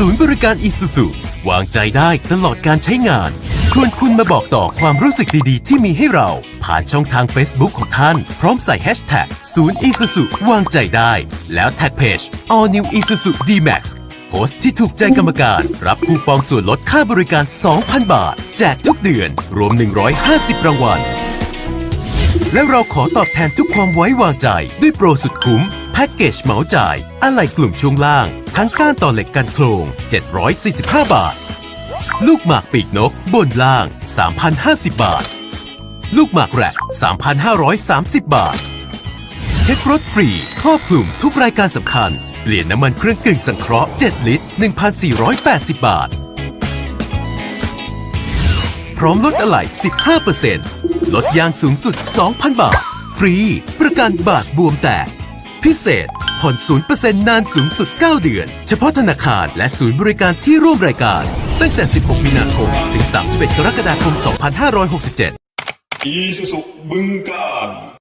ศูนย์บริการอิสุสุวางใจได้ตลอดการใช้งาน ชวนคุณมาบอกต่อความรู้สึกดีๆ ที่มีให้เรา ผ่านช่องทาง Facebook ของท่าน พร้อมใส่แฮชแท็กศูนย์อิสุสุวางใจได้ แล้วแท็กเพจ All New Isuzu D-Max โพสต์ที่ถูกใจกรรมการ รับคูปองส่วนลดค่าบริการ 2,000 บาท แจกทุกเดือน รวม 150 รางวัล และเราขอตอบแทนทุกความไว้วางใจ ด้วยโปรสุดคุ้ม แพ็กเกจเหมาจ่าย อะไหล่กลุ่มช่วงล่าง ทั้งก้านต่อเหล็กกันโครง 745 บาท ลูกหมากปีกนกบนล่าง 3,050 บาท ลูกหมากแรก3,530 บาท เช็ครถฟรี ครอบคลุมทุกรายการสำคัญ เปลี่ยนน้ำมันเครื่องกึ่งสังเคราะห์ 7 ลิตร 1,480 บาท พร้อมลดอะไหล่ 15%ลดยางสูงสุด 2,000 บาท ฟรี ประกันบาดบวมแตก พิเศษ ผ่อน 0%นานสูงสุด 9 เดือน เฉพาะธนาคารและศูนย์บริการที่ร่วมรายการ ตั้งแต่ 16 มีนาคม ถึง 31 กรกฎาคม 2567อีสุสุบึงการ